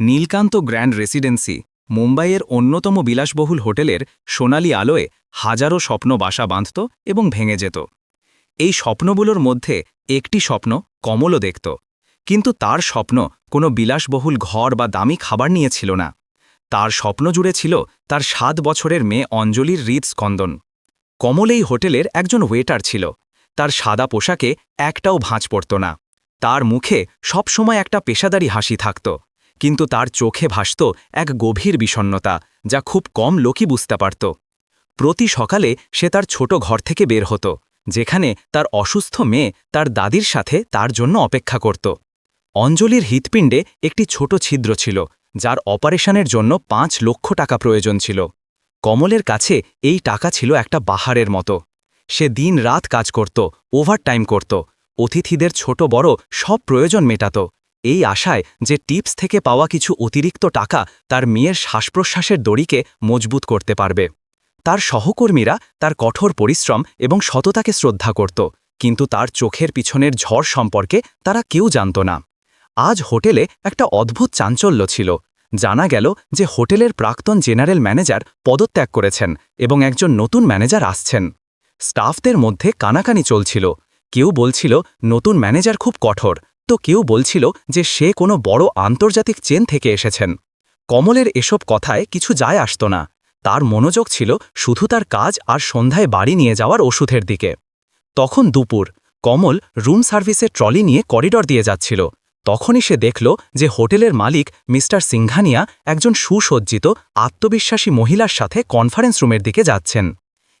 Nilkanta grand residency, মুম্বাইয়ের অন্যতম বিলাসবহুল হোটেলের সোনালি আলোয় হাজারো স্বপ্ন বাসা বাঁধত এবং ভেঙে যেত। এই স্বপ্নগুলোর মধ্যে একটি স্বপ্ন কমলও দেখত, কিন্তু তার স্বপ্ন কোনো বিলাসবহুল ঘর বা দামি খাবার নিয়েছিল না। তার স্বপ্ন জুড়ে ছিল তার সাত বছরের মেয়ে অঞ্জলির হৃদ স্কন্দন। কমল এই হোটেলের একজন ওয়েটার ছিল, তার সাদা পোশাকে একটাও ভাঁজ পড়ত না। তার মুখে সবসময় একটা পেশাদারি হাসি থাকত। কিন্তু তার চোখে ভাসত এক গভীর বিষণ্নতা, যা খুব কম লোকই বুঝতে পারত। প্রতি সকালে সে তার ছোট ঘর থেকে বের হতো, যেখানে তার অসুস্থ মেয়ে তার দাদির সাথে তার জন্য অপেক্ষা করত। অঞ্জলির হৃৎপিণ্ডে একটি ছোট ছিদ্র ছিল, যার অপারেশনের জন্য পাঁচ লক্ষ টাকা প্রয়োজন ছিল। কমলের কাছে এই টাকা ছিল একটা বাহারের মতো। সে দিন রাত কাজ করত, ওভারটাইম করত, অতিথিদের ছোট বড় সব প্রয়োজন মেটাত। এই আশায় যে টিপস থেকে পাওয়া কিছু অতিরিক্ত টাকা তার মেয়ের শ্বাসপ্রশ্বাসের দড়িকে মজবুত করতে পারবে। তার সহকর্মীরা তার কঠোর পরিশ্রম এবং সততাকে শ্রদ্ধা করত, কিন্তু তার চোখের পিছনের ঝড় সম্পর্কে তারা কেউ জানত না। আজ হোটেলে একটা অদ্ভুত চাঞ্চল্য ছিল। জানা গেল যে হোটেলের প্রাক্তন জেনারেল ম্যানেজার পদত্যাগ করেছেন এবং একজন নতুন ম্যানেজার আসছেন। স্টাফদের মধ্যে কানাকানি চলছিল। কেউ বলছিল, নতুন ম্যানেজার খুব কঠোর। তো কেউ বলছিল যে সে কোনো বড় আন্তর্জাতিক চেন থেকে এসেছেন। কমলের এসব কথায় কিছু যায় আসত না। তার মনোযোগ ছিল শুধু তার কাজ আর সন্ধ্যায় বাড়ি নিয়ে যাওয়ার ওষুধের দিকে। তখন দুপুর, কমল রুম সার্ভিসের ট্রলি নিয়ে করিডর দিয়ে যাচ্ছিল। তখনই সে দেখল যে হোটেলের মালিক মিস্টার সিংঘানিয়া একজন সুসজ্জিত, আত্মবিশ্বাসী মহিলার সাথে কনফারেন্স রুমের দিকে যাচ্ছেন।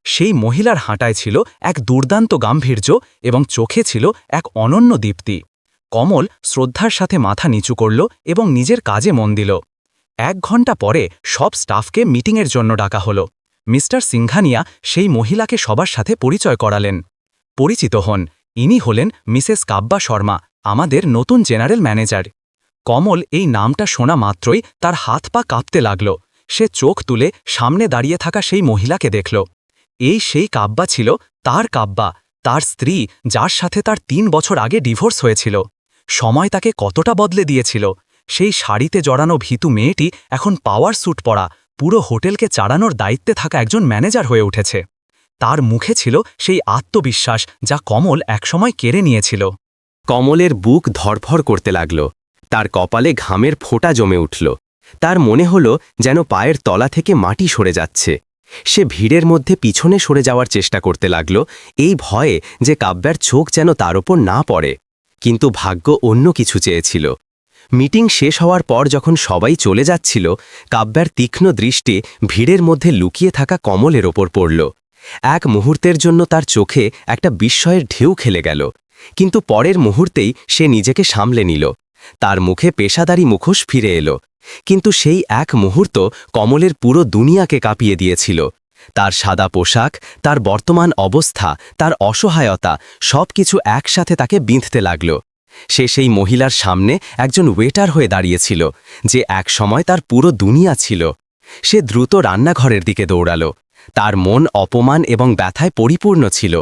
সেই মহিলার হাঁটায় ছিল এক দুর্দান্ত গাম্ভীর্য এবং চোখে ছিল এক অনন্য দীপ্তি। কমল শ্রদ্ধার সাথে মাথা নিচু করল এবং নিজের কাজে মন দিল। এক ঘণ্টা পরে সব স্টাফকে মিটিংয়ের জন্য ডাকা হল। মিস্টার সিংঘানিয়া সেই মহিলাকে সবার সাথে পরিচয় করালেন। পরিচিত হন। ইনি হলেন মিসেস কাব্বা শর্মা, আমাদের নতুন জেনারেল ম্যানেজার। কমল এই নামটা শোনা মাত্রই তার হাত পা কাঁপতে লাগল। সে চোখ তুলে সামনে দাঁড়িয়ে থাকা সেই মহিলাকে দেখল। এই সেই কাব্বা ছিল তার কাব্বা, তার স্ত্রী, যার সাথে তার তিন বছর আগে ডিভোর্স হয়েছিল। সময় তাকে কতটা বদলে দিয়েছিল। সেই শাড়িতে জড়ানো ভীতু মেয়েটি এখন পাওয়ার স্যুট পরা, পুরো হোটেলকে চাড়ানোর দায়িত্বে থাকা একজন ম্যানেজার হয়ে উঠেছে। তার মুখে ছিল সেই আত্মবিশ্বাস যা কমল একসময় কেড়ে নিয়েছিল। কমলের বুক ধরফর করতে লাগল। তার কপালে ঘামের ফোঁটা জমে উঠল। তার মনে হল যেন পায়ের তলা থেকে মাটি সরে যাচ্ছে। সে ভিড়ের মধ্যে পিছনে সরে যাওয়ার চেষ্টা করতে লাগল, এই ভয়ে যে কাব্যার চোখ যেন তার ওপর না পড়ে। কিন্তু ভাগ্য অন্য কিছু চেয়েছিল। মিটিং শেষ হওয়ার পর যখন সবাই চলে যাচ্ছিল, কাব্যার তীক্ষ্ণ দৃষ্টি ভিড়ের মধ্যে লুকিয়ে থাকা কমলের ওপর পড়ল। এক মুহূর্তের জন্য তার চোখে একটা বিস্ময়ের ঢেউ খেলে গেল, কিন্তু পরের মুহূর্তেই সে নিজেকে সামলে নিল। তার মুখে পেশাদারি মুখোশ ফিরে এলো, কিন্তু সেই এক মুহূর্ত কমলের পুরো দুনিয়াকে কাঁপিয়ে দিয়েছিল। তার সাদা পোশাক, তার বর্তমান অবস্থা, তার অসহায়তা সব কিছু একসাথে তাকে বিঁধতে লাগল। সে সেই মহিলার সামনে একজন ওয়েটার হয়ে দাঁড়িয়েছিল, যে এক সময় তার পুরো দুনিয়া ছিল। সে দ্রুত রান্নাঘরের দিকে দৌড়াল। তার মন অপমান এবং ব্যথায় পরিপূর্ণ ছিল।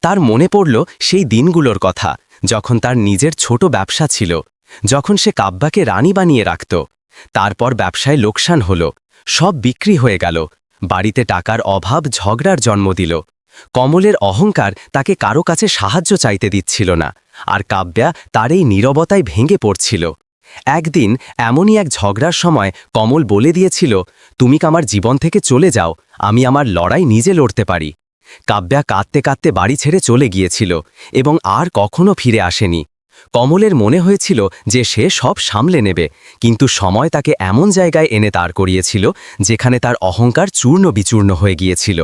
তার মনে পড়ল সেই দিনগুলোর কথা, যখন তার নিজের ছোট ব্যবসা ছিল, যখন সে কাব্যাকে রানী বানিয়ে রাখত। তারপর ব্যবসায় লোকসান হল, সব বিক্রি হয়ে গেল। বাড়িতে টাকার অভাব, ঝগড়ার জন্ম দিল। কমলের অহংকার তাকে কারও কাছে সাহায্য চাইতে দিচ্ছিল না, আর কাব্যা তার এই নীরবতায় ভেঙে পড়ছিল। একদিন এমনই এক ঝগড়ার সময় কমল বলে দিয়েছিল, তুমি আমার জীবন থেকে চলে যাও, আমি আমার লড়াই নিজে লড়তে পারি। কাব্যা কাঁদতে কাঁদতে বাড়ি ছেড়ে চলে গিয়েছিল এবং আর কখনো ফিরে আসেনি। কমলের মনে হয়েছিল যে সে সব সামলে নেবে, কিন্তু সময় তাকে এমন জায়গায় এনে তার করিয়েছিল যেখানে তার অহংকার চূর্ণ বিচূর্ণ হয়ে গিয়েছিল।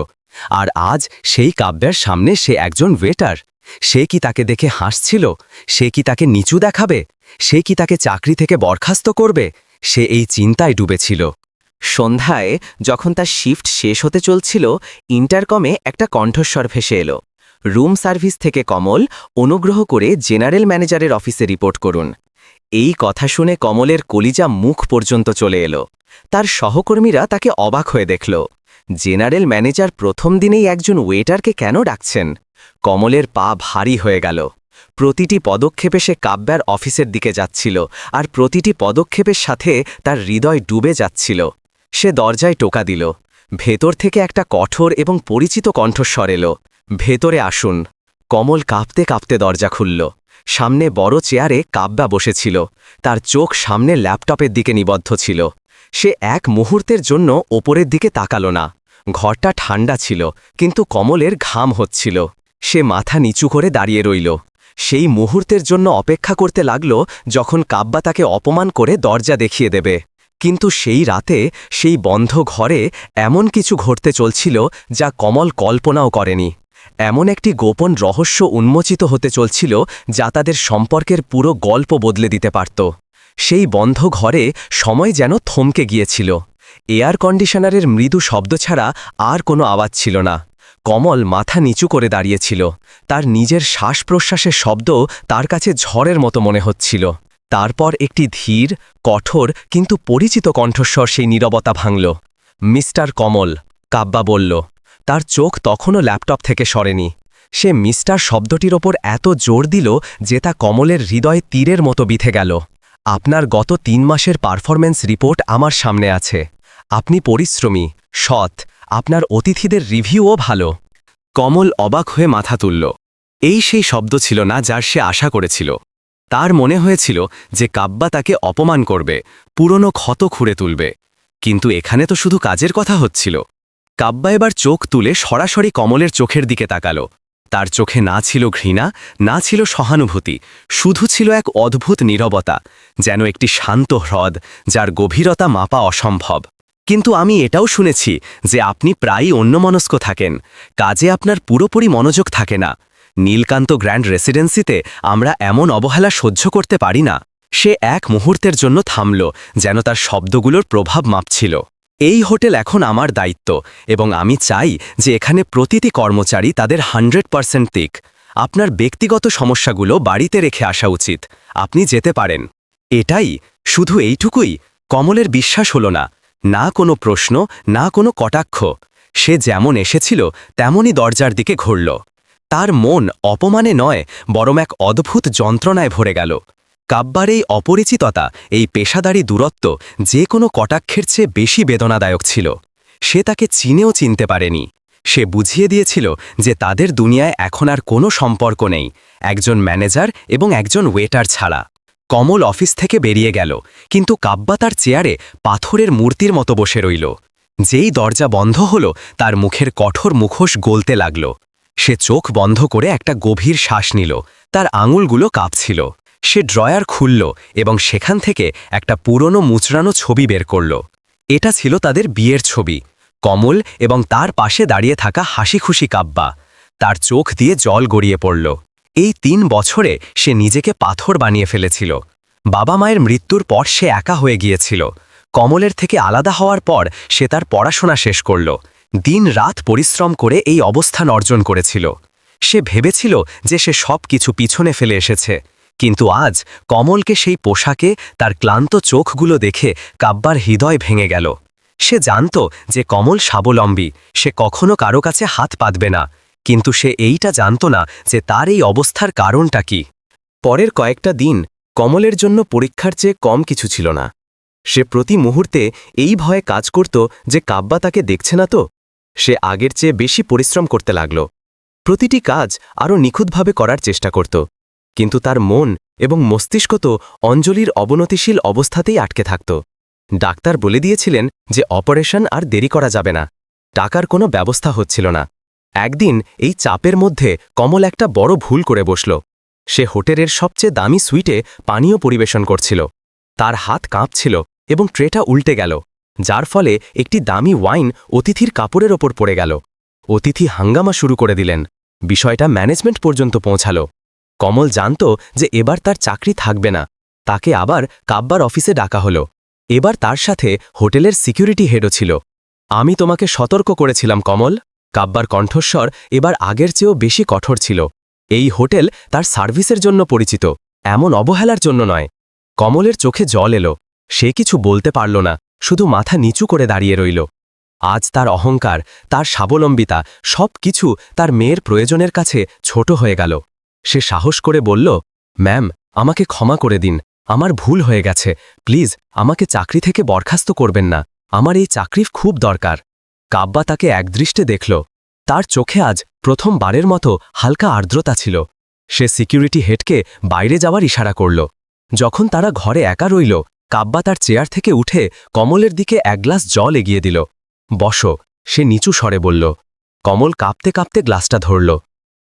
আর আজ সেই কাব্যের সামনে সে একজন ওয়েটার সে কি তাকে দেখে হাসছিল? সে কি তাকে নিচু দেখাবে? সে কি তাকে চাকরি থেকে বরখাস্ত করবে? সে এই চিন্তায় ডুবেছিল। সন্ধ্যায় যখন তার শিফট শেষ হতে চলছিল ইন্টারকমে একটা কণ্ঠস্বর ভেসে এলো। রুম সার্ভিস থেকে কমল অনুগ্রহ করে জেনারেল ম্যানেজারের অফিসে রিপোর্ট করুন। এই কথা শুনে কমলের কলিজা মুখ পর্যন্ত চলে এলো। তার সহকর্মীরা তাকে অবাক হয়ে দেখল। জেনারেল ম্যানেজার প্রথম দিনেই একজন ওয়েটারকে কেন ডাকছেন? কমলের পা ভারী হয়ে গেল। প্রতিটি পদক্ষেপে সে কাব্যার অফিসের দিকে যাচ্ছিল আর প্রতিটি পদক্ষেপের সাথে তার হৃদয় ডুবে যাচ্ছিল। সে দরজায় টোকা দিল। ভেতর থেকে একটা কঠোর এবং পরিচিত কণ্ঠস্বর এলো। ভেতরে আসুন। কমল কাঁপতে কাঁপতে দরজা খুলল। সামনে বড় চেয়ারে কাব্যা বসেছিল। তার চোখ সামনে ল্যাপটপের দিকে নিবদ্ধ ছিল। সে এক মুহূর্তের জন্য ওপরের দিকে তাকালো না। ঘরটা ঠান্ডা ছিল, কিন্তু কমলের ঘাম হচ্ছিল। সে মাথা নিচু করে দাঁড়িয়ে রইল। সেই মুহূর্তের জন্য অপেক্ষা করতে লাগল যখন কাব্যা তাকে অপমান করে দরজা দেখিয়ে দেবে। কিন্তু সেই রাতে সেই বন্ধ ঘরে এমন কিছু ঘটতে চলছিল যা কমল কল্পনাও করেনি। এমন একটি গোপন রহস্য উন্মোচিত হতে চলছিল যা তাদের সম্পর্কের পুরো গল্প বদলে দিতে পারত। সেই বন্ধ ঘরে সময় যেন থমকে গিয়েছিল। এয়ার কন্ডিশনারের মৃদু শব্দ ছাড়া আর কোনো আওয়াজ ছিল না। কমল মাথা নিচু করে দাঁড়িয়েছিল। তার নিজের শ্বাস প্রশ্বাসের শব্দ তার কাছে ঝড়ের মতো মনে হচ্ছিল। তারপর একটি ধীর, কঠোর, কিন্তু পরিচিত কণ্ঠস্বর সেই নীরবতা ভাঙল। মিস্টার কমল কাব্বা বলল। তার চোখ তখনও ল্যাপটপ থেকে সরেনি। সে মিস্টার শব্দটির ওপর এত জোর দিল যে তা কমলের হৃদয়ে তীরের মতো বিথে গেল। আপনার গত তিন মাসের পারফরম্যান্স রিপোর্ট আমার সামনে আছে। আপনি পরিশ্রমী, সৎ, আপনার অতিথিদের রিভিউও ভালো। কমল অবাক হয়ে মাথা তুলল। এই সেই শব্দ ছিল না যার সে আশা করেছিল। তার মনে হয়েছিল যে কাব্বা তাকে অপমান করবে, পুরনো ক্ষত খুঁড়ে তুলবে। কিন্তু এখানে তো শুধু কাজের কথা হচ্ছিল। কাব্বা এবার চোখ তুলে সরাসরি কমলের চোখের দিকে তাকালো। তার চোখে না ছিল ঘৃণা, না ছিল সহানুভূতি, শুধু ছিল এক অদ্ভুত নীরবতা, যেন একটি শান্ত হ্রদ যার গভীরতা মাপা অসম্ভব। কিন্তু আমি এটাও শুনেছি যে আপনি প্রায়ই অন্যমনস্ক থাকেন, কাজে আপনার পুরোপুরি মনোযোগ থাকে না। নীলকান্ত গ্র্যান্ড রেসিডেন্সিতে আমরা এমন অবহেলা সহ্য করতে পারি না। সে এক মুহূর্তের জন্য থামল, যেন তার শব্দগুলোর প্রভাব মাপছিল। এই হোটেল এখন আমার দায়িত্ব এবং আমি চাই যে এখানে প্রতিটি কর্মচারী তাদের হান্ড্রেড পারসেন্ট দিক। আপনার ব্যক্তিগত সমস্যাগুলো বাড়িতে রেখে আসা উচিত। আপনি যেতে পারেন। এটাই শুধু এইটুকুই, কমলের বিশ্বাস হল না। না কোনো প্রশ্ন, না কোনো কটাক্ষ। সে যেমন এসেছিল, তেমনই দরজার দিকে ঘুরল। তার মন অপমানে নয়, বরং এক অদ্ভুত যন্ত্রণায় ভরে গেল। কাব্বার এই অপরিচিততা, এই পেশাদারি দূরত্ব যে কোনো কটাক্ষের চেয়ে বেশি বেদনাদায়ক ছিল। সে তাকে চিনেও চিনতে পারেনি। সে বুঝিয়ে দিয়েছিল যে তাদের দুনিয়ায় এখন আর কোনো সম্পর্ক নেই, একজন ম্যানেজার এবং একজন ওয়েটার ছাড়া। কমল অফিস থেকে বেরিয়ে গেল, কিন্তু কাব্বা তার চেয়ারে পাথরের মূর্তির মতো বসে রইল। যেই দরজা বন্ধ হল, তার মুখের কঠোর মুখোশ গলতে লাগল। সে চোখ বন্ধ করে একটা গভীর শ্বাস নিল, তার আঙুলগুলো কাঁপছিল। সে ড্রয়ার খুলল এবং সেখান থেকে একটা পুরনো মুচড়ানো ছবি বের করল। এটা ছিল তাদের বিয়ের ছবি। কমল এবং তার পাশে দাঁড়িয়ে থাকা হাসি খুশি কাব্বা। তার চোখ দিয়ে জল গড়িয়ে পড়ল। এই তিন বছরে সে নিজেকে পাথর বানিয়ে ফেলেছিল। বাবা মায়ের মৃত্যুর পর সে একা হয়ে গিয়েছিল। কমলের থেকে আলাদা হওয়ার পর সে তার পড়াশোনা শেষ করল। দিন রাত পরিশ্রম করে এই অবস্থান অর্জন করেছিল। সে ভেবেছিল যে সে সব কিছু পিছনে ফেলে এসেছে। কিন্তু আজ কমলকে সেই পোশাকে তার ক্লান্ত চোখগুলো দেখে কাব্বার হৃদয় ভেঙে গেল। সে জানত যে কমল স্বাবলম্বী, সে কখনো কারও কাছে হাত পাতবে না, কিন্তু সে এইটা জানত না যে তার এই অবস্থার কারণটা কি। পরের কয়েকটা দিন কমলের জন্য পরীক্ষার চেয়ে কম কিছু ছিল না। সে প্রতি মুহূর্তে এই ভয়ে কাজ করত যে কাব্বা তাকে দেখছে না তো। সে আগের চেয়ে বেশি পরিশ্রম করতে লাগল। প্রতিটি কাজ আরও নিখুঁতভাবে করার চেষ্টা করত। কিন্তু তার মন এবং মস্তিষ্ক তো অঞ্জলির অবনতিশীল অবস্থাতেই আটকে থাকত। ডাক্তার বলে দিয়েছিলেন যে অপারেশন আর দেরি করা যাবে না। টাকার কোনো ব্যবস্থা হচ্ছিল না। একদিন এই চাপের মধ্যে কমল একটা বড় ভুল করে বসল। সে হোটেলের সবচেয়ে দামি সুইটে পানীয় পরিবেশন করছিল। তার হাত কাঁপছিল এবং ট্রেটা উল্টে গেল, যার ফলে একটি দামি ওয়াইন অতিথির কাপড়ের ওপর পড়ে গেল। অতিথি হাঙ্গামা শুরু করে দিলেন। বিষয়টা ম্যানেজমেন্ট পর্যন্ত পৌঁছাল। কমল জানত যে এবার তার চাকরি থাকবে না। তাকে আবার কাব্বার অফিসে ডাকা হল। এবার তার সাথে হোটেলের সিকিউরিটি হেডও ছিল। আমি তোমাকে সতর্ক করেছিলাম, কমল। কাব্বার কণ্ঠস্বর এবার আগের চেয়েও বেশি কঠোর ছিল। এই হোটেল তার সার্ভিসের জন্য পরিচিত, এমন অবহেলার জন্য নয়। কমলের চোখে জল এলো। সে কিছু বলতে পারল না, শুধু মাথা নিচু করে দাঁড়িয়ে রইল। আজ তার অহংকার, তার স্বাবলম্বিতা সব কিছু তার মেয়ের প্রয়োজনের কাছে ছোট হয়ে গেল। সে সাহস করে বলল, ম্যাম, আমাকে ক্ষমা করে দিন। আমার ভুল হয়ে গেছে। প্লিজ, আমাকে চাকরি থেকে বরখাস্ত করবেন না। আমার এই চাকরি খুব দরকার। কাব্বা তাকে একদৃষ্টে দেখল। তার চোখে আজ প্রথমবারের মতো হালকা আর্দ্রতা ছিল। সে সিকিউরিটি হেডকে বাইরে যাওয়ার ইশারা করল। যখন তারা ঘরে একা রইল, কাব্বা তার চেয়ার থেকে উঠে কমলের দিকে এক গ্লাস জল এগিয়ে দিল। বসো, সে নিচু স্বরে বলল। কমল কাঁপতে কাঁপতে গ্লাসটা ধরল।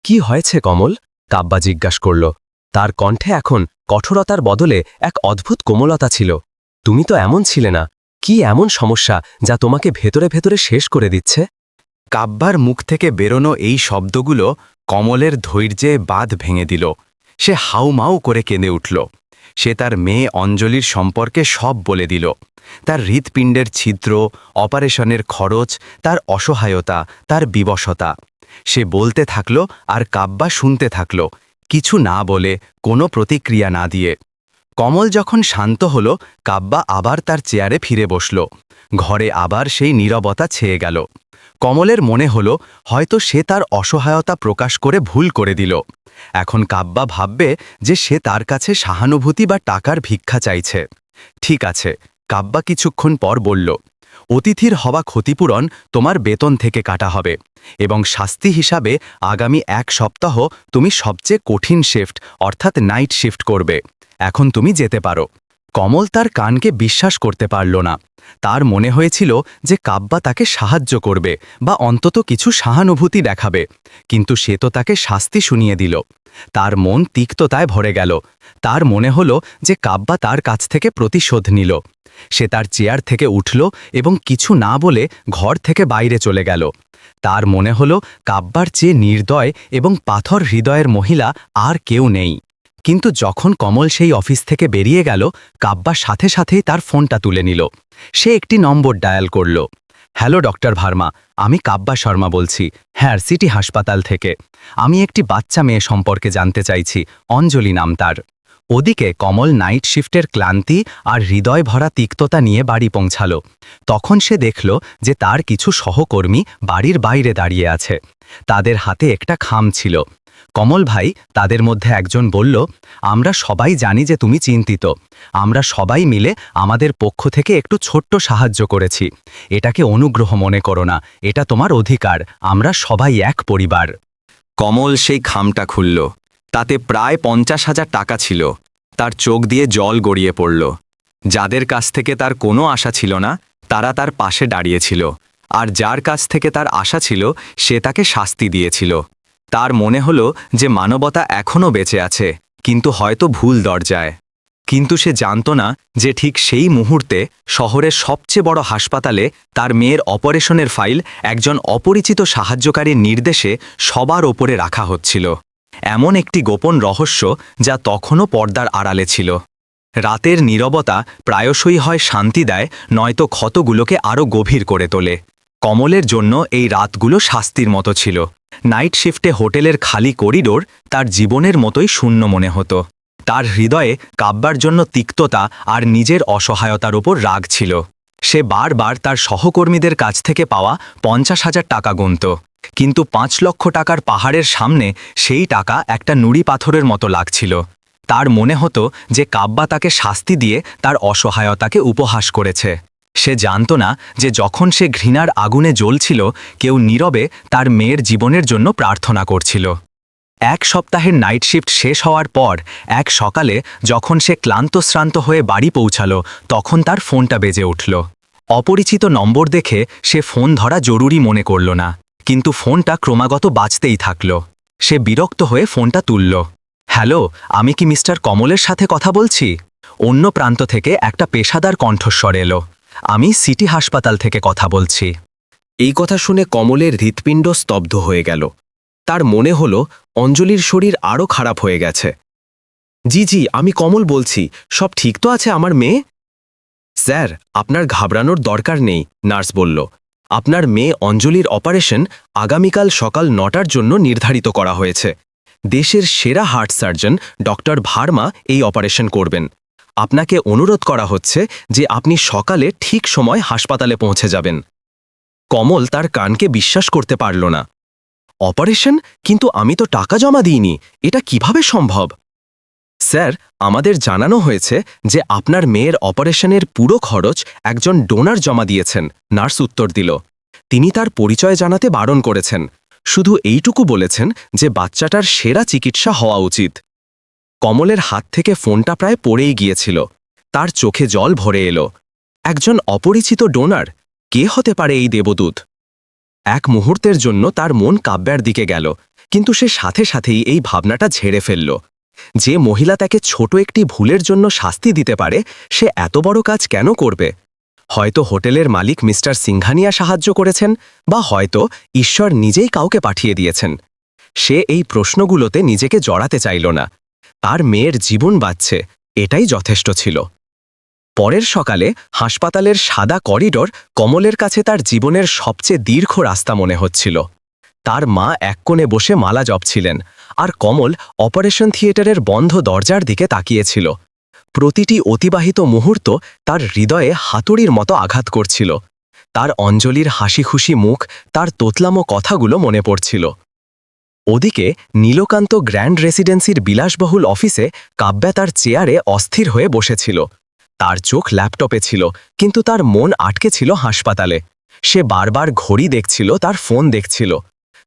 কি হয়েছে কমল? কাব্বা জিজ্ঞাস করল, তার কণ্ঠে এখন কঠোরতার বদলে এক অদ্ভুত কোমলতা ছিল। তুমি তো এমন ছিলে না। কি এমন সমস্যা যা তোমাকে ভেতরে ভেতরে শেষ করে দিচ্ছে? কাব্বার মুখ থেকে বেরোনো এই শব্দগুলো কমলের ধৈর্যে বাঁধ ভেঙে দিল। সে হাউমাউ করে কেঁদে উঠল। সে তার মেয়ে অঞ্জলির সম্পর্কে সব বলে দিল। তার হৃৎপিণ্ডের ছিদ্র, অপারেশনের খরচ, তার অসহায়তা, তার বিবশতা। সে বলতে থাকল আর কাব্বা শুনতে থাকল। কিছু না বলে কোনো প্রতিক্রিয়া না দিয়ে। কমল যখন শান্ত হল, কাব্বা আবার তার চেয়ারে ফিরে বসল। ঘরে আবার সেই নীরবতা ছেয়ে গেল। কমলের মনে হল, হয়তো সে তার অসহায়তা প্রকাশ করে ভুল করে দিল। এখন কাব্বা ভাববে যে সে তার কাছে সহানুভূতি বা টাকার ভিক্ষা চাইছে। ঠিক আছে, কাব্বা কিছুক্ষণ পর বলল অতিথির হওয়া ক্ষতিপূরণ তোমার বেতন থেকে কাটা হবে এবং শাস্তি হিসাবে আগামী এক সপ্তাহ তুমি সবচেয়ে কঠিন শিফট অর্থাৎ নাইট শিফট করবে। এখন তুমি যেতে পারো। কমল তার কানকে বিশ্বাস করতে পারল না। তার মনে হয়েছিল যে কাব্বা তাকে সাহায্য করবে বা অন্তত কিছু সহানুভূতি দেখাবে, কিন্তু সে তো তাকে শাস্তি শুনিয়ে দিল। তার মন তিক্ততায় ভরে গেল। তার মনে হল যে কাব্বা তার কাছ থেকে প্রতিশোধ নিল। সে তার চেয়ার থেকে উঠল এবং কিছু না বলে ঘর থেকে বাইরে চলে গেল। তার মনে হল কাব্বার চেয়ে নির্দয় এবং পাথর হৃদয়ের মহিলা আর কেউ নেই। কিন্তু যখন কমল সেই অফিস থেকে বেরিয়ে গেল কাব্বা সাথে সাথেই তার ফোনটা তুলে নিল। সে একটি নম্বর ডায়াল করল। হ্যালো, ডক্টর ভার্মা, আমি কাব্বা শর্মা বলছি হ্যাঁ সিটি হাসপাতাল থেকে। আমি একটি বাচ্চা মেয়ে সম্পর্কে জানতে চাইছি, অঞ্জলি নাম তার। ওদিকে কমল নাইট শিফটের ক্লান্তি আর হৃদয় ভরা তিক্ততা নিয়ে বাড়ি পৌঁছাল। তখন সে দেখল যে তার কিছু সহকর্মী বাড়ির বাইরে দাঁড়িয়ে আছে। তাদের হাতে একটা খাম ছিল। কমল ভাই তাদের মধ্যে একজন বলল, আমরা সবাই জানি যে তুমি চিন্তিত। আমরা সবাই মিলে আমাদের পক্ষ থেকে একটু ছোট্ট সাহায্য করেছি। এটাকে অনুগ্রহ মনে করো না, এটা তোমার অধিকার। আমরা সবাই এক পরিবার। কমল সেই খামটা খুলল। তাতে প্রায় পঞ্চাশ হাজার টাকা ছিল। তার চোখ দিয়ে জল গড়িয়ে পড়ল। যাদের কাছ থেকে তার কোনো আশা ছিল না, তারা তার পাশে দাঁড়িয়েছিল আর যার কাছ থেকে তার আশা ছিল, সে তাকে শাস্তি দিয়েছিল। তার মনে হল যে মানবতা এখনও বেঁচে আছে, কিন্তু হয়তো ভুল দরজায়। কিন্তু সে জানত না যে ঠিক সেই মুহূর্তে শহরের সবচেয়ে বড় হাসপাতালে তার মেয়ের অপারেশনের ফাইল একজন অপরিচিত সাহায্যকারীর নির্দেশে সবার ওপরে রাখা হচ্ছিল। এমন একটি গোপন রহস্য যা তখনও পর্দার আড়ালে ছিল। রাতের নীরবতা প্রায়শই হয় শান্তি দেয়, নয়তো ক্ষতগুলোকে আরও গভীর করে তোলে। কমলের জন্য এই রাতগুলো শাস্তির মতো ছিল। নাইট শিফটে হোটেলের খালি করিডোর তার জীবনের মতোই শূন্য মনে হতো। তার হৃদয়ে কাব্যার জন্য তিক্ততা আর নিজের অসহায়তার ওপর রাগ ছিল। সে বারবার তার সহকর্মীদের কাছ থেকে পাওয়া পঞ্চাশ হাজার টাকা গুনত। কিন্তু পাঁচ লক্ষ টাকার পাহাড়ের সামনে সেই টাকা একটা নুড়ি পাথরের মতো লাগছিল। তার মনে হতো যে কাব্যা তাকে শাস্তি দিয়ে তার অসহায়তাকে উপহাস করেছে। সে জানত না যে যখন সে ঘৃণার আগুনে জ্বলছিল, কেউ নীরবে তার মেয়ের জীবনের জন্য প্রার্থনা করছিল। এক সপ্তাহের নাইট শিফট শেষ হওয়ার পর, এক সকালে যখন সে ক্লান্তশ্রান্ত হয়ে বাড়ি পৌঁছালো, তখন তার ফোনটা বেজে উঠল। অপরিচিত নম্বর দেখে সে ফোন ধরা জরুরি মনে করল না, কিন্তু ফোনটা ক্রমাগত বাঁচতেই থাকল। সে বিরক্ত হয়ে ফোনটা তুলল। হ্যালো, আমি কি মিস্টার কমলের সাথে কথা বলছি? অন্য প্রান্ত থেকে একটা পেশাদার কণ্ঠস্বর এলো। আমি সিটি হাসপাতাল থেকে কথা বলছি। এই কথা শুনে কমলের হৃৎপিণ্ড স্তব্ধ হয়ে গেল। তার মনে হল, অঞ্জলির শরীর আরও খারাপ হয়ে গেছে। জি জি, আমি কমল বলছি, সব ঠিক তো আছে আমার মেয়ে? স্যার, আপনার ঘাবড়ানোর দরকার নেই, নার্স বলল। আপনার মেয়ে অঞ্জলির অপারেশন আগামীকাল সকাল নটার জন্য নির্ধারিত করা হয়েছে। দেশের সেরা হার্ট সার্জন ডক্টর ভার্মা এই অপারেশন করবেন। আপনাকে অনুরোধ করা হচ্ছে যে আপনি সকালে ঠিক সময় হাসপাতালে পৌঁছে যাবেন। কমল তার কানকে বিশ্বাস করতে পারল না। অপারেশন? কিন্তু আমি তো টাকা জমা দিইনি। এটা কীভাবে সম্ভব? স্যার, আমাদের জানানো হয়েছে যে আপনার মেয়ের অপারেশনের পুরো খরচ একজন ডোনার জমা দিয়েছেন, নার্স উত্তর দিল। তিনি তার পরিচয় জানাতে বারণ করেছেন। শুধু এইটুকু বলেছেন যে বাচ্চাটার সেরা চিকিৎসা হওয়া উচিত। কমলের হাত থেকে ফোনটা প্রায় পড়েই গিয়েছিল। তার চোখে জল ভরে এলো। একজন অপরিচিত ডোনার, কে হতে পারে এই দেবদূত? এক মুহূর্তের জন্য তার মন কাব্যার দিকে গেল, কিন্তু সে সাথে সাথেই এই ভাবনাটা ঝেড়ে ফেলল। যে মহিলা তাকে ছোট একটি ভুলের জন্য শাস্তি দিতে পারে, সে এত বড় কাজ কেন করবে? হয়তো হোটেলের মালিক মিস্টার সিংঘানিয়া সাহায্য করেছেন, বা হয়তো ঈশ্বর নিজেই কাউকে পাঠিয়ে দিয়েছেন। সে এই প্রশ্নগুলোতে নিজেকে জড়াতে চাইল না। তার মেয়ের জীবন বাঁচছে, এটাই যথেষ্ট ছিল। পরের সকালে হাসপাতালের সাদা করিডোর কমলের কাছে তার জীবনের সবচেয়ে দীর্ঘ রাস্তা মনে হচ্ছিল। তার মা এক কোণে বসে মালা জপছিলেন, আর কমল অপারেশন থিয়েটারের বন্ধ দরজার দিকে তাকিয়েছিল। প্রতিটি অতিবাহিত মুহূর্ত তার হৃদয়ে হাতুড়ির মতো আঘাত করছিল। তার অঞ্জলির হাসি খুশি মুখ, তার তোতলামো কথাগুলো মনে পড়ছিল। ওদিকে নীলকান্ত গ্র্যান্ড রেসিডেন্সির বিলাসবহুল অফিসে কাব্যা তার চেয়ারে অস্থির হয়ে বসেছিল। তার চোখ ল্যাপটপে ছিল, কিন্তু তার মন আটকে ছিল হাসপাতালে। সে বারবার ঘড়ি দেখছিল, তার ফোন দেখছিল।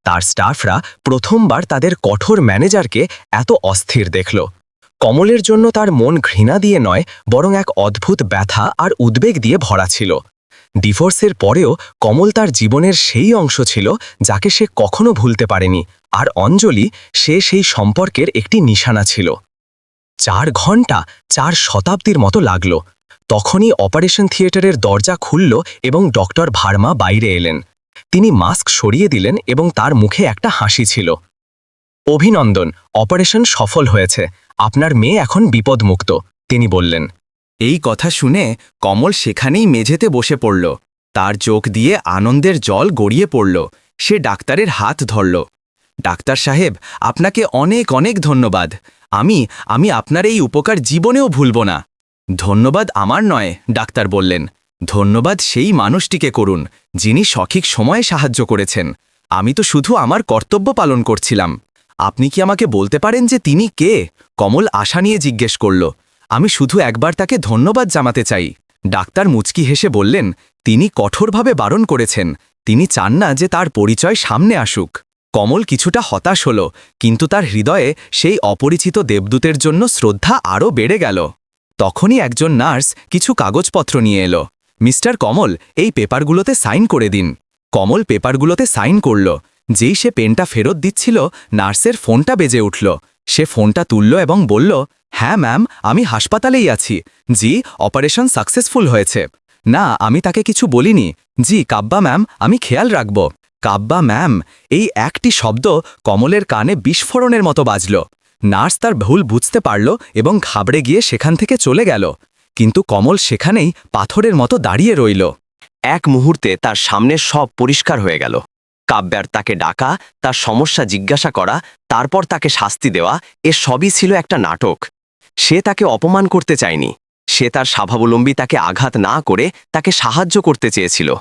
তার স্টাফরা প্রথমবার তাদের কঠোর ম্যানেজারকে এত অস্থির দেখল। কমলের জন্য তার মন ঘৃণা দিয়ে নয়, বরং এক অদ্ভুত ব্যথা আর উদ্বেগ দিয়ে ভরা ছিল। ডিভোর্সের পরেও কমল তার জীবনের সেই অংশ ছিল যাকে সে কখনো ভুলতে পারেনি, আর অঞ্জলি সে সেই সম্পর্কের একটি নিশানা ছিল। চার ঘণ্টা চার শতাব্দীর মতো লাগল। তখনই অপারেশন থিয়েটারের দরজা খুলল এবং ডক্টর ভার্মা বাইরে এলেন। তিনি মাস্ক সরিয়ে দিলেন এবং তার মুখে একটা হাসি ছিল। অভিনন্দন, অপারেশন সফল হয়েছে। আপনার মেয়ে এখন বিপদমুক্ত, তিনি বললেন। এই কথা শুনে কমল সেখানেই মেঝেতে বসে পড়ল। তার চোখ দিয়ে আনন্দের জল গড়িয়ে পড়ল। সে ডাক্তারের হাত ধরল। ডাক্তার সাহেব, আপনাকে অনেক অনেক ধন্যবাদ। আমি আমি আপনার এই উপকার জীবনেও ভুলব না। ধন্যবাদ আমার নয়, ডাক্তার বললেন। ধন্যবাদ সেই মানুষটিকে করুন, যিনি সঠিক সময়ে সাহায্য করেছেন। আমি তো শুধু আমার কর্তব্য পালন করছিলাম। আপনি কি আমাকে বলতে পারেন যে তিনি কে? কমল আশা নিয়ে জিজ্ঞেস করল। আমি শুধু একবার তাকে ধন্যবাদ জানাতে চাই। ডাক্তার মুচকি হেসে বললেন, তিনি কঠোরভাবে বারণ করেছেন। তিনি চান না যে তার পরিচয় সামনে আসুক। কমল কিছুটা হতাশ হল, কিন্তু তার হৃদয়ে সেই অপরিচিত দেবদূতের জন্য শ্রদ্ধা আরও বেড়ে গেল। তখনই একজন নার্স কিছু কাগজপত্র নিয়ে এলো। মিস্টার কমল, এই পেপারগুলোতে সাইন করে দিন। কমল পেপারগুলোতে সাইন করল। যেই সে পেনটা ফেরত দিচ্ছিল, নার্সের ফোনটা বেজে উঠল। সে ফোনটা তুলল এবং বলল হ্যাঁ ম্যাম, আমি হাসপাতালেই আছি। জি, অপারেশন সাকসেসফুল হয়েছে। না, আমি তাকে কিছু বলিনি। জি, কাব্বা ম্যাম, আমি খেয়াল রাখব। কাব্বা ম্যাম, এই একটি শব্দ কমলের কানে বিস্ফোরণের মতো বাজল। নার্স তার ভুল বুঝতে পারল এবং ঘাবড়ে গিয়ে সেখান থেকে চলে গেল। কিন্তু কমল সেখানেই পাথরের মতো দাঁড়িয়ে রইল। এক মুহূর্তে তার সামনে সব পরিষ্কার হয়ে গেল। কাব্যার তাকে ডাকা, তার সমস্যা জিজ্ঞাসা করা, তারপর তাকে শাস্তি দেওয়া, এ সবই ছিল একটা নাটক। সে তাকে অপমান করতে চায়নি। সে তার স্বাভাবলম্বী তাকে আঘাত না করে তাকে সাহায্য করতে চেয়েছিল।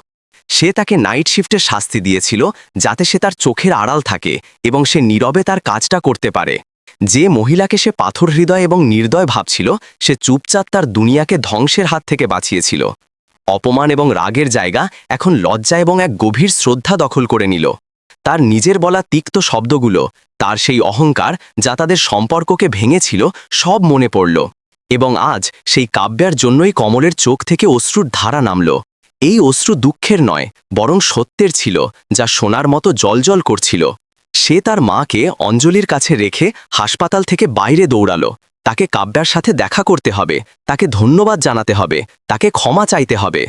সে তাকে নাইট শিফটের শাস্তি দিয়েছিল যাতে সে তার চোখের আড়াল থাকে এবং সে নীরবে তার কাজটা করতে পারে। যে মহিলাকে সে পাথর হৃদয় এবং নির্দয় ভাবছিল, সে চুপচাপ তার দুনিয়াকে ধ্বংসের হাত থেকে বাঁচিয়েছিল। অপমান এবং রাগের জায়গা এখন লজ্জা এবং এক গভীর শ্রদ্ধা দখল করে নিল। তার নিজের বলা তিক্ত শব্দগুলো, তার সেই অহংকার যা তাদের সম্পর্ককে ভেঙেছিল, সব মনে পড়ল। এবং আজ সেই কাব্যার জন্যই কমলের চোখ থেকে অশ্রুর ধারা নামল। এই অশ্রু দুঃখের নয়, বরং সত্যের ছিল, যা সোনার মতো জলজল করছিল। সে তার মাকে অঞ্জলির কাছে রেখে হাসপাতাল থেকে বাইরে দৌড়ালো। তাকে কাব্যার সাথে দেখা করতে হবে, তাকে ধন্যবাদ জানাতে হবে, তাকে ক্ষমা চাইতে হবে।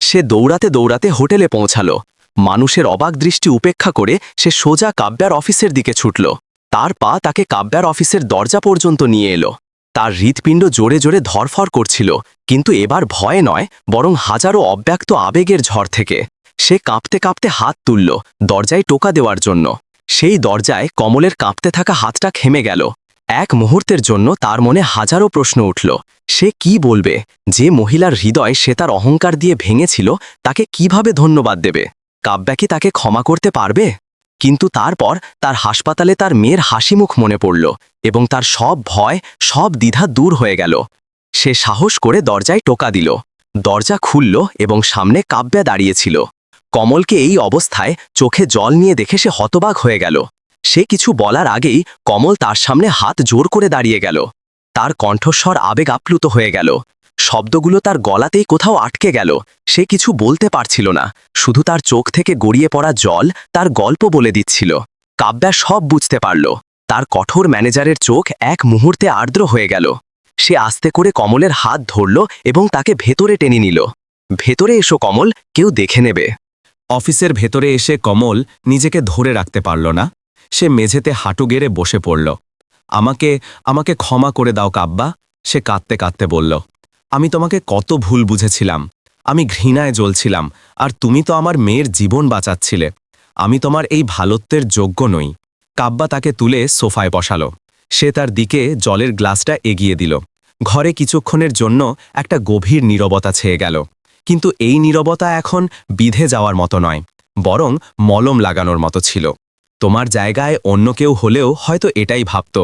সে দৌড়াতে দৌড়াতে হোটেলে পৌঁছালো। মানুষের অবাক দৃষ্টি উপেক্ষা করে সে সোজা কাব্যার অফিসের দিকে ছুটল। তার পা তাকে কাব্যার অফিসের দরজা পর্যন্ত নিয়ে এলো। তার হৃৎপিণ্ড জোরে জোরে ধরফর করছিল, কিন্তু এবার ভয় নয়, বরং হাজারো অব্যক্ত আবেগের ঝড় থেকে। সে কাঁপতে কাঁপতে হাত তুলল, দরজায় টোকা দেওয়ার জন্য। সেই দরজায় কমলের কাঁপতে থাকা হাতটা থেমে গেল। এক মুহূর্তের জন্য তার মনে হাজারো প্রশ্ন উঠল। সে কি বলবে? যে মহিলার হৃদয় সে তার অহংকার দিয়ে ভেঙেছিল, তাকে কীভাবে ধন্যবাদ দেবে? কাব্যা কি তাকে ক্ষমা করতে পারবে? কিন্তু তারপর তার হাসপাতালে তার মেয়ের হাসিমুখ মনে পড়ল এবং তার সব ভয়, সব দ্বিধা দূর হয়ে গেল। সে সাহস করে দরজায় টোকা দিল। দরজা খুলল এবং সামনে কাব্যা দাঁড়িয়েছিল কমলকে এই অবস্থায় চোখে জল নিয়ে দেখে সে হতবাক হয়ে গেল। সে কিছু বলার আগেই কমল তার সামনে হাত জোর করে দাঁড়িয়ে গেল। তার কণ্ঠস্বর আবেগ আপ্লুত হয়ে গেল। শব্দগুলো তার গলাতেই কোথাও আটকে গেল। সে কিছু বলতে পারছিল না। শুধু তার চোখ থেকে গড়িয়ে পড়া জল তার গল্প বলে দিচ্ছিল। কাব্যা সব বুঝতে পারল। তার কঠোর ম্যানেজারের চোখ এক মুহূর্তে আর্দ্র হয়ে গেল। সে আস্তে করে কমলের হাত ধরল এবং তাকে ভেতরে টেনে নিল। ভেতরে এসো কমল, কেউ দেখে নেবে। অফিসের ভেতরে এসে কমল নিজেকে ধরে রাখতে পারল না। সে মেঝেতে হাঁটু গেড়ে বসে পড়ল। আমাকে আমাকে ক্ষমা করে দাও কাব্বা, সে কাঁদতে কাঁদতে বলল। আমি তোমাকে কত ভুল বুঝেছিলাম। আমি ঘৃণায় জ্বলছিলাম, আর তুমি তো আমার মেয়ের জীবন বাঁচাচ্ছিলে। আমি তোমার এই ভালত্বের যোগ্য নই। কাব্বা তাকে তুলে সোফায় বসালো। সে তার দিকে জলের গ্লাসটা এগিয়ে দিল। ঘরে কিছুক্ষণের জন্য একটা গভীর নীরবতা ছেয়ে গেল। কিন্তু এই নীরবতা এখন বিধে যাওয়ার মতো নয়, বরং মলম লাগানোর মতো ছিল। তোমার জায়গায় অন্য কেউ হলেও হয়তো এটাই ভাবত।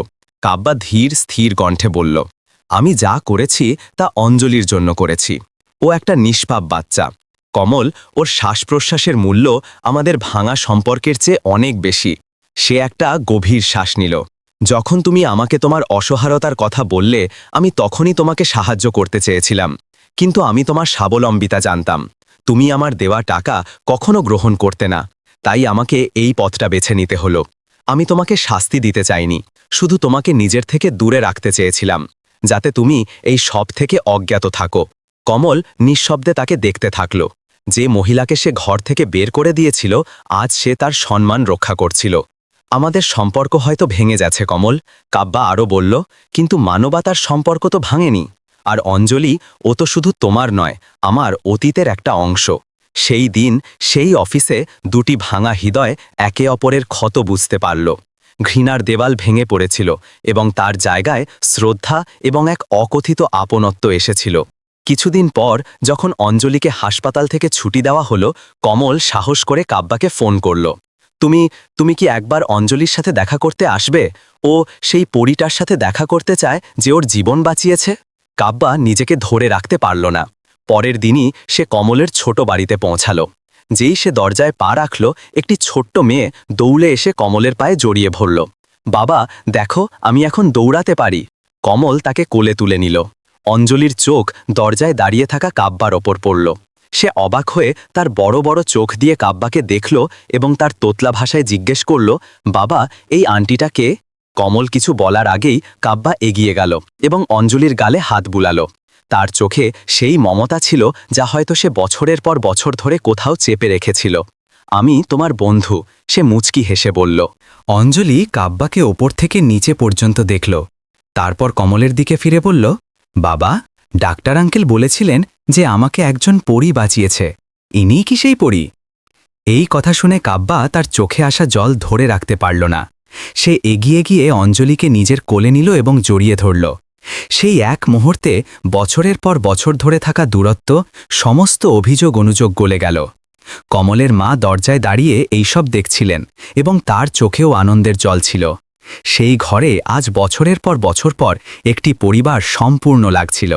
কাব্বা ধীর, স্থির কণ্ঠে বলল, আমি যা করেছি তা অঞ্জলির জন্য করেছি। ও একটা নিষ্পাপ বাচ্চা। কমল, ওর শ্বাস প্রশ্বাসের মূল্য আমাদের ভাঙা সম্পর্কের চেয়ে অনেক বেশি। সে একটা গভীর শ্বাস নিল। যখন তুমি আমাকে তোমার অসহায়তার কথা বললে, আমি তখনই তোমাকে সাহায্য করতে চেয়েছিলাম। কিন্তু আমি তোমার স্বাবলম্বিতা জানতাম। তুমি আমার দেওয়া টাকা কখনো গ্রহণ করতে না। তাই আমাকে এই পথটা বেছে নিতে হলো। আমি তোমাকে শাস্তি দিতে চাইনি, শুধু তোমাকে নিজের থেকে দূরে রাখতে চেয়েছিলাম, যাতে তুমি এই সব থেকে অজ্ঞাত থাকো। কমল নিঃশব্দে তাকে দেখতে থাকল। যে মহিলাকে সে ঘর থেকে বের করে দিয়েছিল, আজ সে তার সম্মান রক্ষা করছিল। আমাদের সম্পর্ক হয়তো ভেঙে যাচ্ছে, কমল, কাব্বা আরও বলল, কিন্তু মানবতার সম্পর্ক তো ভাঙেনি। আর অঞ্জলি, ও তো শুধু তোমার নয়, আমার অতীতের একটা অংশ। সেই দিন সেই অফিসে দুটি ভাঙা হৃদয় একে অপরের ক্ষত বুঝতে পারল। ঘৃণার দেওয়াল ভেঙে পড়েছিল এবং তার জায়গায় শ্রদ্ধা এবং এক অকথিত আপনত্ব এসেছিল। কিছুদিন পর যখন অঞ্জলিকে হাসপাতাল থেকে ছুটি দেওয়া হলো, কমল সাহস করে কাব্বাকে ফোন করল। তুমি তুমি কি একবার অঞ্জলির সাথে দেখা করতে আসবে? ও সেই পরিটার সাথে দেখা করতে চায় যে ওর জীবন বাঁচিয়েছে? কাব্বা নিজেকে ধরে রাখতে পারল না। পরের দিনই সে কমলের ছোট বাড়িতে পৌঁছালো। যেই সে দরজায় পা রাখল, একটি ছোট্ট মেয়ে দৌড়ে এসে কমলের পায়ে জড়িয়ে ভরল বাবা, দেখো, আমি এখন দৌড়াতে পারি। কমল তাকে কোলে তুলে নিল। অঞ্জলির চোখ দরজায় দাঁড়িয়ে থাকা কাব্বার ওপর পড়ল। সে অবাক হয়ে তার বড় বড় চোখ দিয়ে কাব্বাকে দেখল এবং তার তোতলা ভাষায় জিজ্ঞেস করল, বাবা, এই আন্টিটা কে? কমল কিছু বলার আগেই কাব্বা এগিয়ে গেল এবং অঞ্জলির গালে হাত বুলালো। তার চোখে সেই মমতা ছিল যা হয়তো সে বছরের পর বছর ধরে কোথাও চেপে রেখেছিল। আমি তোমার বন্ধু, সে মুচকি হেসে বলল। অঞ্জলি কাব্বাকে ওপর থেকে নিচে পর্যন্ত দেখল। তারপর কমলের দিকে ফিরে বলল, বাবা, ডাক্তার আঙ্কেল বলেছিলেন যে আমাকে একজন পরী বাঁচিয়েছে। ইনিই কি সেই পরী? এই কথা শুনে কাব্বা তার চোখে আসা জল ধরে রাখতে পারল না। সে এগিয়ে গিয়ে অঞ্জলিকে নিজের কোলে নিল এবং জড়িয়ে ধরল। সেই এক মুহূর্তে বছরের পর বছর ধরে থাকা দূরত্ব, সমস্ত অভিযোগ অনুযোগ গলে গেল। কমলের মা দরজায় দাঁড়িয়ে এইসব দেখছিলেন এবং তার চোখেও আনন্দের জল ছিল। সেই ঘরে আজ বছরের পর বছর পর একটি পরিবার সম্পূর্ণ লাগছিল।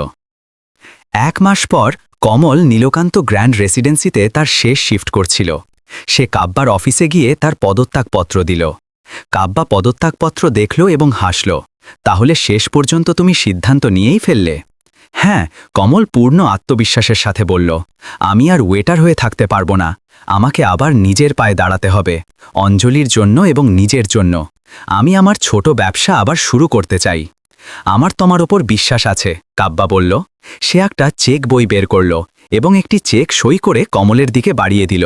এক মাস পর কমল নীলকান্ত গ্র্যান্ড রেসিডেন্সিতে তার শেষ শিফট করছিল। সে কাব্বার অফিসে গিয়ে তার পদত্যাগপত্র দিল। কাব্বা পদত্যাগপত্র দেখল এবং হাসল। তাহলে শেষ পর্যন্ত তুমি সিদ্ধান্ত নিয়েই ফেললে। হ্যাঁ কমল পূর্ণ আত্মবিশ্বাসের সাথে বলল, আমি আর ওয়েটার হয়ে থাকতে পারব না। আমাকে আবার নিজের পায়ে দাঁড়াতে হবে, অঞ্জলির জন্য এবং নিজের জন্য। আমি আমার ছোট ব্যবসা আবার শুরু করতে চাই। আমার তোমার ওপর বিশ্বাস আছে, কাব্বা বলল। সে একটা চেক বই বের করল এবং একটি চেক সই করে কমলের দিকে বাড়িয়ে দিল।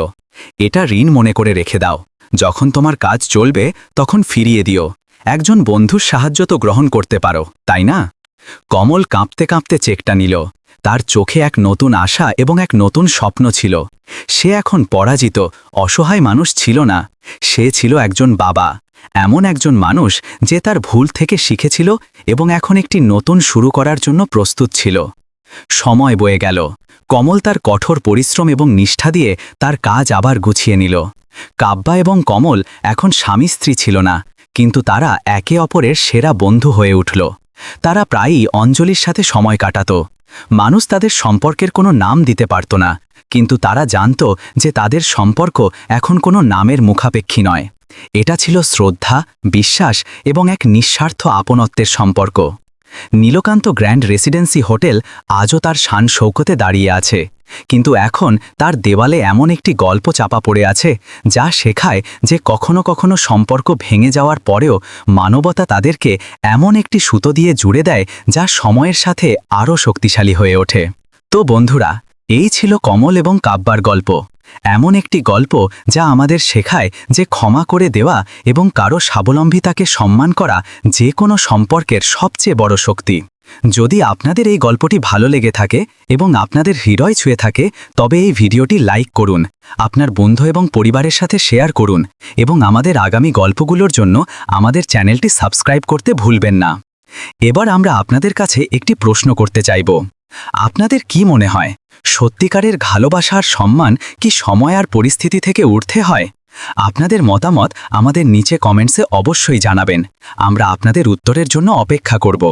এটা ঋণ মনে করে রেখে দাও। যখন তোমার কাজ চলবে, তখন ফিরিয়ে দিও। একজন বন্ধুর সাহায্য তো গ্রহণ করতে পারো, তাই না? কমল কাঁপতে কাঁপতে চেকটা নিল। তার চোখে এক নতুন আশা এবং এক নতুন স্বপ্ন ছিল। সে এখন পরাজিত, অসহায় মানুষ ছিল না। সে ছিল একজন বাবা, এমন একজন মানুষ যে তার ভুল থেকে শিখেছিল এবং এখন একটি নতুন শুরু করার জন্য প্রস্তুত ছিল। সময় বয়ে গেল। কমল তার কঠোর পরিশ্রম এবং নিষ্ঠা দিয়ে তার কাজ আবার গুছিয়ে নিল। কাব্যা এবং কমল এখন স্বামী স্ত্রী ছিল না। কিন্তু তারা একে অপরের সেরা বন্ধু হয়ে উঠল। তারা প্রায়ই অঞ্জলির সাথে সময় কাটাত। মানুষ তাদের সম্পর্কের কোনো নাম দিতে পারত না, কিন্তু তারা জানত যে তাদের সম্পর্ক এখন কোনো নামের মুখাপেক্ষী নয়। এটা ছিল শ্রদ্ধা, বিশ্বাস এবং এক নিঃস্বার্থ আপনত্বের সম্পর্ক। নীলকান্ত গ্র্যান্ড রেসিডেন্সি হোটেল আজও তার শান শৌকতে দাঁড়িয়ে আছে। কিন্তু এখন তার দেওয়ালে এমন একটি গল্প চাপা পড়ে আছে যা শেখায় যে কখনো কখনো সম্পর্ক ভেঙে যাওয়ার পরেও মানবতা তাদেরকে এমন একটি সুতো দিয়ে জুড়ে দেয় যা সময়ের সাথে আরও শক্তিশালী হয়ে ওঠে। তো বন্ধুরা, এই ছিল কমল এবং কাব্যার গল্প। এমন একটি গল্প যা আমাদের শেখায় যে ক্ষমা করে দেওয়া এবং কারও স্বাবলম্বিতাকে সম্মান করা যে কোনো সম্পর্কের সবচেয়ে বড় শক্তি। যদি আপনাদের এই গল্পটি ভালো লেগে থাকে এবং আপনাদের হৃদয় ছুঁয়ে থাকে, তবে এই ভিডিওটি লাইক করুন, আপনার বন্ধু এবং পরিবারের সাথে শেয়ার করুন এবং আমাদের আগামী গল্পগুলোর জন্য আমাদের চ্যানেলটি সাবস্ক্রাইব করতে ভুলবেন না। এবার আমরা আপনাদের কাছে একটি প্রশ্ন করতে চাইব। আপনাদের কি মনে হয়, সত্যিকারের ভালোবাসার সম্মান কি সময় আর পরিস্থিতি থেকে উঠতে হয়? আপনাদের মতামত আমাদের নিচে কমেন্টসে অবশ্যই জানাবেন, আমরা আপনাদের উত্তরের জন্য অপেক্ষা করব।